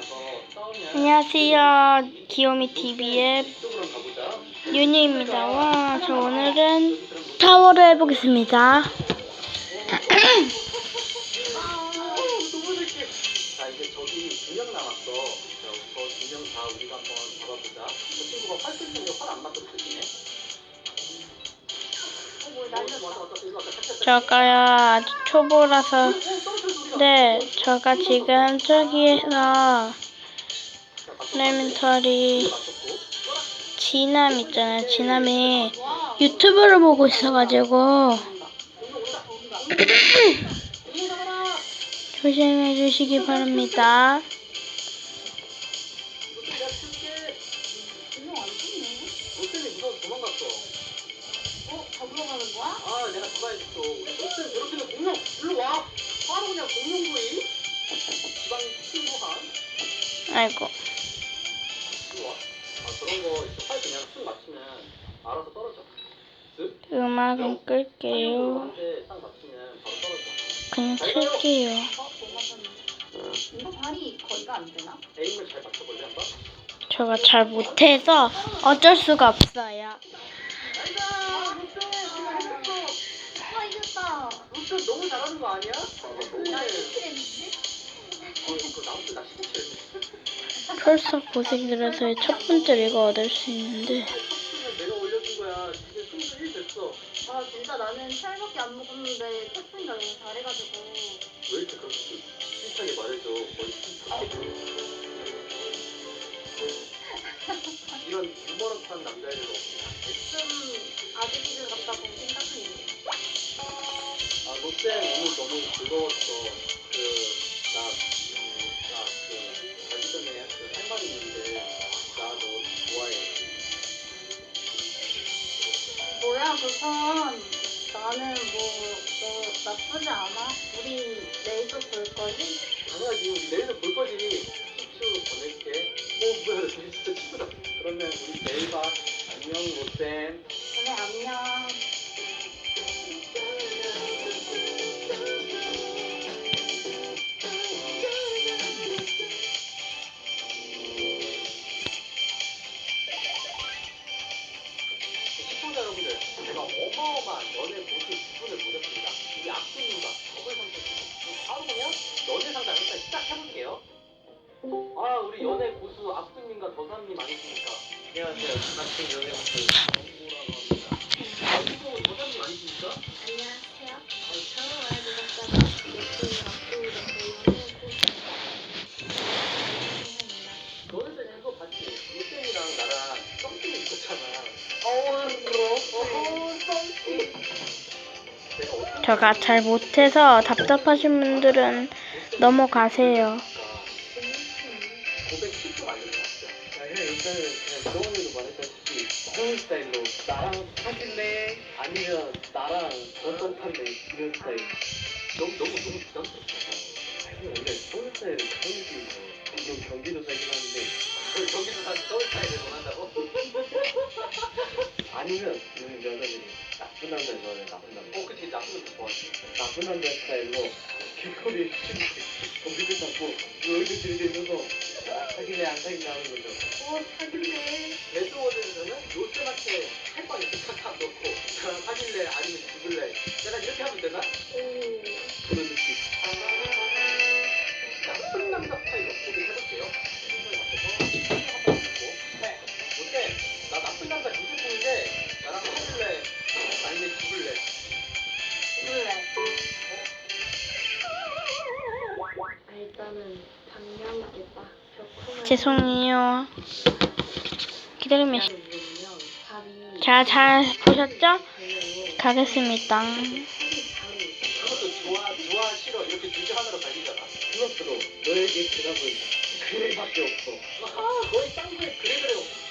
자, 안녕하세요. 귀요미 TV의 윤희입니다. 와, 저 오늘은 타워를 해보겠습니다. 자 이제 저기 두명 남았어. 저두 명다 우리가 한번 잡아보자. 저 친구가 활 쓰는데 활안 맞거든 대신에. 저가요 아주 초보라서 네, 저가 지금 저기에서 레멘터리 진함 있잖아요. 진함이 유튜브를 보고 있어가지고 조심해 주시기 바랍니다. 어? 아 내가 잡아야겠어. 우리 롯데 저렇게는 공룡 일로 와. 바로 그냥 공룡구이. 지방 친구한 아이고. 아 저런 거 이렇게 활 그냥 쑥 맞추면 알아서 떨어져. 쓱. 음악은 끌게요. 한테 딱 맞추면 바로 떨어져. 그냥 틀게요. 어, 뭐 맞았네. 이거 발이 거리가 안 되나? 에임을 잘 맞춰볼래 한번? 제가 잘 못해서 어쩔 수가 없어요. 롯데 너무 잘하는 거 아니야? 너무 나 잘해. 1킬했는데? 어, 이거 나한테 나 시켰지. 풀석 고생들에서의 첫 번째 이거 얻을 수 있는데 탑수는 내가 올려준 거야. 이제 승수 1 됐어. 아, 진짜 나는 살밖에 안 먹었는데 태풍이가 너무 잘해가지고. 왜 이렇게 그렇게 비슷하게 말해줘. 거의 이런 유머러스한 남자애들 없어. 좀 아저씨들 같다 본 생각 롯데 오늘 너무 즐거웠어. 그, 나, 음, 나, 그, 가기 전에 그할 말이 있는데, 나 너 좋아해. 뭐야, 그건. 나는 뭐, 너 나쁘지 않아? 우리 내일도 볼 거지? 당연하지. 우리 내일도 볼 거지. 추추 보낼게. 오, 뭐야. 진짜 친구다. 그러면 우리 내일 봐. 안녕, 롯데. 그래, 안녕. 제가 어마어마한 연애 모습 두 분을 모셨습니다. 우리 악수님과 더블 상태님. 바로 그냥 연애 상담 일단 시작해볼게요. 아, 우리 연애 고수 악수님과 더삼님 아니십니까? 안녕하세요. 같은 연애 고수 정구라고 합니다. 제가 잘 못해서 답답하신 분들은 넘어가세요. 아니면 나랑 원정 탈래? 이런 스타일. 너무 너무 너무 부담스럽다. 아니면 요즘 여자들이 나쁜 남자 좋아해 나쁜 남자. 어 그치 나쁜 남자 좋아하지. 나쁜 남자 스타일로 길거리에 거기를 잡고 얼굴 들이대면서 사귈래 안 사귈래 하는 거죠. 어 사귈래. 레드워드에서는 롯데마트에 할빵 이렇게 탁탁 넣고 사귈래 아니면 죽을래. 내가 이렇게 하면 되나? 그런 느낌. 나쁜 남자 스타일로 고백해볼게요. 죄송해요. 기다리면 자, 잘 보셨죠? 가겠습니다. 그래밖에 없어. 아, 거의 짱구의 그래 그래